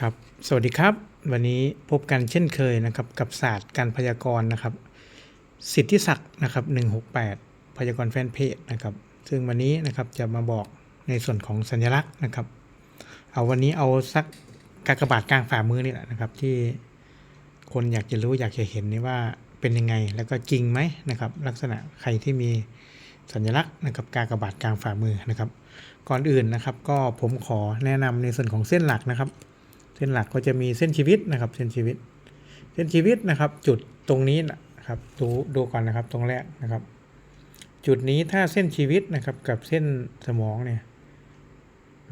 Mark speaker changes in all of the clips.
Speaker 1: ครับ สวัสดีครับ วันนี้พบกันเช่นเคยนะครับ กับศาสตร์การพยากรณ์นะครับ สิทธิศักดิ์นะครับ168 พยากรณ์แฟนเพจนะครับ ซึ่งวันนี้นะครับจะมาบอกในส่วนของสัญลักษณ์นะครับ เอาวันนี้เอาสักกากบาทกลางฝ่ามือนี่แหละนะครับ ที่คนอยากจะรู้อยากจะเห็นนี่ว่าเป็นยังไงแล้วก็จริงไหมนะครับ ลักษณะใครที่มีสัญลักษณ์นะครับกากบาทกลางฝ่ามือนะครับ ก่อนอื่นนะครับ ก็ผมขอแนะนำในส่วนของเส้นหลักนะครับ เส้นหลักก็จะมีเส้นชีวิตนะครับ เส้นชีวิต เส้นชีวิตนะครับ จุดตรงนี้นะครับดูดูก่อนนะครับตรงแรกนะครับ จุดนี้ถ้าเส้นชีวิตนะครับกับเส้นสมองเนี่ย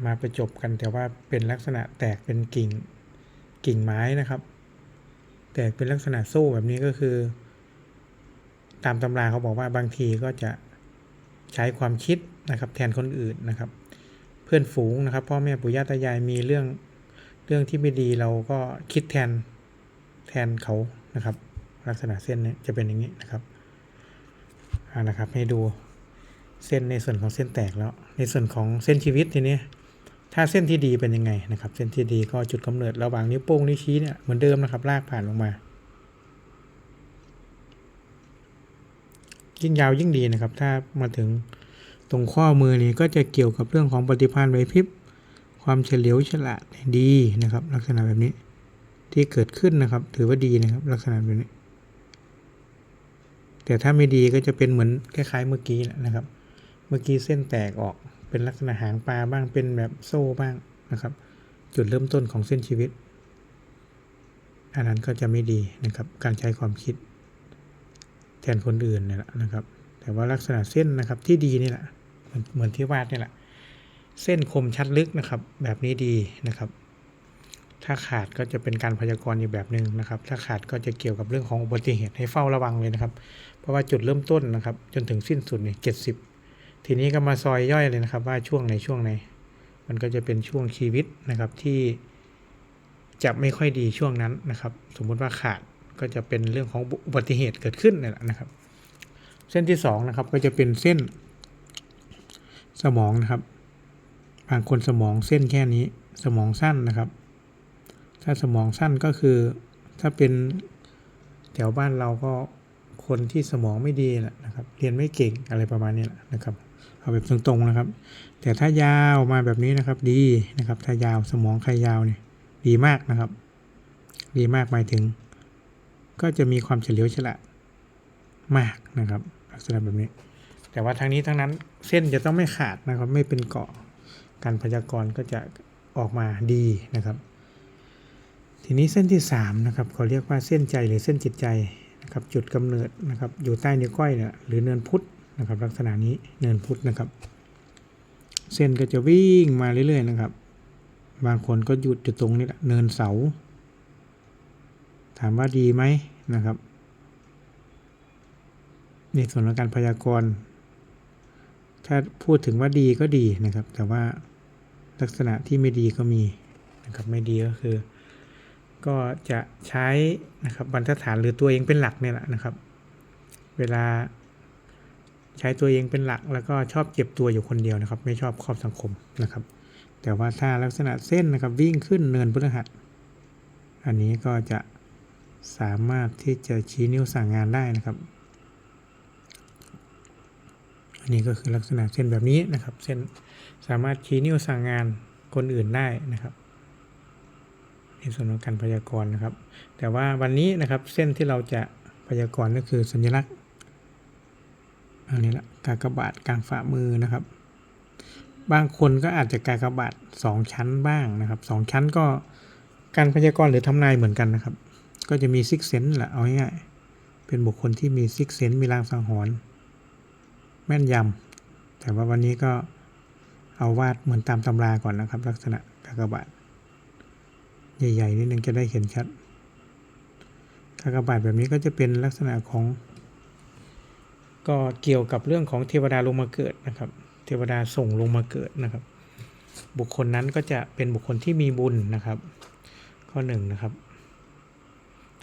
Speaker 1: มาประจบกันแต่ว่าเป็นลักษณะแตกเป็นกิ่งกิ่งไม้นะครับ แตกเป็นลักษณะโซ่แบบนี้ก็คือ ตามตำราเขาบอกว่าบางทีก็จะใช้ความคิดนะครับ แทนคนอื่นนะครับ เพื่อนฝูงนะครับพ่อแม่ปู่ย่าตายายมีเรื่อง เรื่องที่ไม่ดีเราก็คิดแทนแทนเขานะครับ ลักษณะเส้นเนี้จะเป็นอย่างนี้นะครับอ่านะครับให้ดูเส้นในส่วนของเส้นแตกแล้ว ในส่วนของเส้นชีวิตทีนี้ถ้าเส้นที่ดีเป็นยังไงนะครับ เส้นที่ดีก็จุดกำเนิดระหว่างนิ้วโป้งนิ้วชี้เนี่ยเหมือนเดิมนะครับลากผ่านลงมา ยิ่งยาวยิ่งดีนะครับ ถ้ามาถึงตรงข้อมือนี้ก็จะเกี่ยวกับเรื่องของปฏิภาณไหวพริบ ความเฉลียวฉลาดดีนะครับ ลักษณะแบบนี้ที่เกิดขึ้นนะครับ ถือว่าดีนะครับ ลักษณะแบบนี้ แต่ถ้าไม่ดีก็จะเป็นเหมือนคล้ายๆเมื่อกี้นะครับ เมื่อกี้เส้นแตกออกเป็นลักษณะหางปลาบ้างเป็นแบบโซ่บ้างนะครับ จุดเริ่มต้นของเส้นชีวิต อันนั้นก็จะไม่ดีนะครับ การใช้ความคิด แทนคนอื่นเนี่ยแหละนะครับ แต่ว่าลักษณะเส้นนะครับที่ดีนี่แหละเหมือนที่วาดนี่แหละ เส้นคมชัดลึกนะครับ แบบนี้ดีนะครับ ถ้าขาดก็จะเป็นการพยากรณ์อีกแบบหนึ่งนะครับ ถ้าขาดก็จะเกี่ยวกับเรื่องของอุบัติเหตุให้เฝ้าระวังเลยนะครับ เพราะว่าจุดเริ่มต้นนะครับ จนถึงสิ้นสุดเนี่ยเจ็ดสิบทีนี้ก็มาซอยย่อยเลยนะครับ ว่าช่วงไหนช่วงไหน มันก็จะเป็นช่วงชีวิตนะครับที่จะไม่ค่อยดีช่วงนั้นนะครับ สมมุติว่าขาดก็จะเป็นเรื่องของอุบัติเหตุเกิดขึ้นนี่แหละนะครับ เส้นที่สองนะครับก็จะเป็นเส้นสมองนะครับ บางคนสมองเส้นแค่นี้ สมองสั้นนะครับ ถ้าสมองสั้นก็คือ ถ้าเป็นแถวบ้านเราก็คนที่สมองไม่ดีแหละนะครับ เรียนไม่เก่งอะไรประมาณนี้แหละนะครับ เอาแบบตรงๆนะครับ แต่ถ้ายาวมาแบบนี้นะครับดีนะครับ ถ้ายาวสมองใครยาวเนี่ยดีมากนะครับ ดีมากหมายถึง ก็จะมีความเฉลียวฉลาดมากนะครับ ลักษณะแบบนี้ แต่ว่าทางนี้ทั้งนั้นเส้นจะต้องไม่ขาดนะครับ ไม่เป็นเกาะ การพยากรณ์ก็จะออกมาดีนะครับ ทีนี้เส้นที่3นะครับเขาเรียกว่าเส้นใจหรือเส้นจิตใจนะครับจุดกำเนิดนะครับอยู่ใต้นิ้วก้อยเนี่ยหรือเนินพุทธนะครับลักษณะนี้เนินพุทธนะครับ เส้นก็จะวิ่งมาเรื่อยๆนะครับ บางคนก็หยุดอยู่ตรงนี้แหละเนินเสา ถามว่าดีไหมนะครับในส่วนของการพยากรณ์ ถ้าพูดถึงว่าดีก็ดีนะครับ แต่ว่าลักษณะที่ไม่ดีก็มีนะครับไม่ดีก็คือ ก็จะใช้นะครับบรรทัดฐานหรือตัวเองเป็นหลักเนี่ยแหละนะครับ เวลาใช้ตัวเองเป็นหลักแล้วก็ชอบเก็บตัวอยู่คนเดียวนะครับ ไม่ชอบครอบสังคมนะครับ แต่ว่าถ้าลักษณะเส้นนะครับวิ่งขึ้นเนินพฤหัสอันนี้ก็จะสามารถที่จะชี้นิ้วสั่งงานได้นะครับ นนี้ก็คือลักษณะเส้นแบบนี้นะครับ เส้นสามารถชี้นิ้วสั่งงานคนอื่นได้นะครับ ในส่วนของการพยากรณ์นะครับ แต่ว่าวันนี้นะครับเส้นที่เราจะพยากรณ์ก็คือสัญลักษณ์อันนี้ละกากบาทกลางฝ่ามือนะครับ บางคนก็อาจจะกากบาทสองชั้นบ้างนะครับสองชั้นก็การพยากรณ์หรือทำนายเหมือนกันนะครับ ก็จะมีซิกเซนแหละเอาง่ายๆเป็นบุคคลที่มีซิกเซนมีรางสังหรณ์ แม่นยำ แต่ว่าวันนี้ก็เอาวาดเหมือนตามตำราก่อนนะครับ ลักษณะกากบาท ใหญ่ๆนิดนึงจะได้เห็นชัดกากบาทแบบนี้ก็จะเป็นลักษณะของ ก็เกี่ยวกับเรื่องของเทวดาลงมาเกิดนะครับ เทวดาส่งลงมาเกิดนะครับ บุคคลนั้นก็จะเป็นบุคคลที่มีบุญนะครับ ข้อหนึ่งนะครับ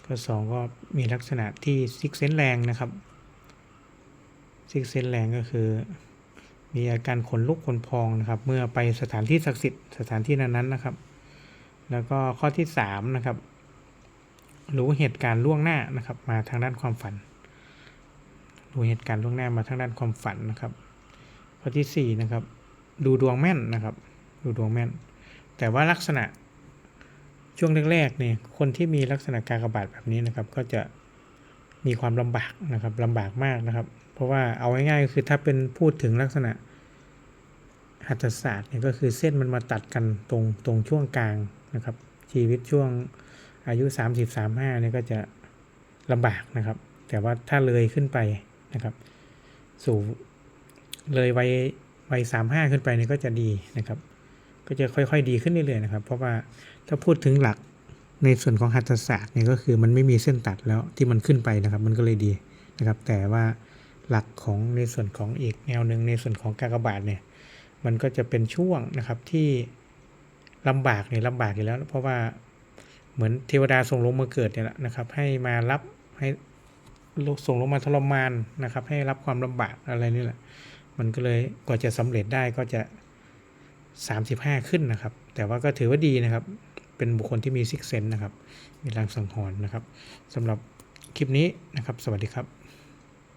Speaker 1: ข้อสองก็มีลักษณะที่ซิกเซนแรงนะครับ ซิกเซนแรงก็คือ มีอาการขนลุกขนพองนะครับ เมื่อไปสถานที่ศักดิ์สิทธิ์สถานที่นั้นๆนะครับ แล้วก็ข้อที่สามนะครับรู้เหตุการณ์ล่วงหน้านะครับ มาทางด้านความฝัน รู้เหตุการณ์ล่วงหน้ามาทางด้านความฝันนะครับ ข้อที่สี่นะครับ ดูดวงแม่นนะครับ ดูดวงแม่น แต่ว่าลักษณะช่วงแรกๆเนี่ยคนที่มีลักษณะการกบาดแบบนี้นะครับ ก็จะมีความลำบากนะครับลำบากมากนะครับ เพราะว่าเอาง่ายๆก็คือถ้าเป็นพูดถึงลักษณะหัตถศาสตร์เนี่ยก็คือเส้นมันมาตัดกันตรงตรงช่วงกลางนะครับ ชีวิตช่วงอายุ 30 35เนี่ยก็จะลำบากนะครับ แต่ว่าถ้าเลยขึ้นไปนะครับ สู่เลยวัยวัยสามห้าขึ้นไปเนี่ยก็จะดีนะครับ ก็จะค่อยๆดีขึ้นเรื่อยๆนะครับ เพราะว่าถ้าพูดถึงหลักในส่วนของหัตถศาสตร์เนี่ยก็คือมันไม่มีเส้นตัดแล้วที่มันขึ้นไปนะครับ มันก็เลยดีนะครับ แต่ว่า หลักของในส่วนของอีกแนวหนึ่งในส่วนของกากบาทเนี่ยมันก็จะเป็นช่วงนะครับที่ลำบากเนี่ยลำบากอยู่แล้ว เพราะว่าเหมือนเทวดาส่งลงมาเกิดเนี่ยแหละนะครับ ให้มารับให้ส่งลงมาทรมานนะครับ ให้รับความลำบากอะไรนี่แหละ มันก็เลยกว่าจะสำเร็จได้ก็จะ 35 ขึ้นนะครับ แต่ว่าก็ถือว่าดีนะครับ เป็นบุคคลที่มีซิกเซนนะครับ มีแรงสังหรณ์นะครับสำหรับคลิปนี้นะครับ สวัสดีครับ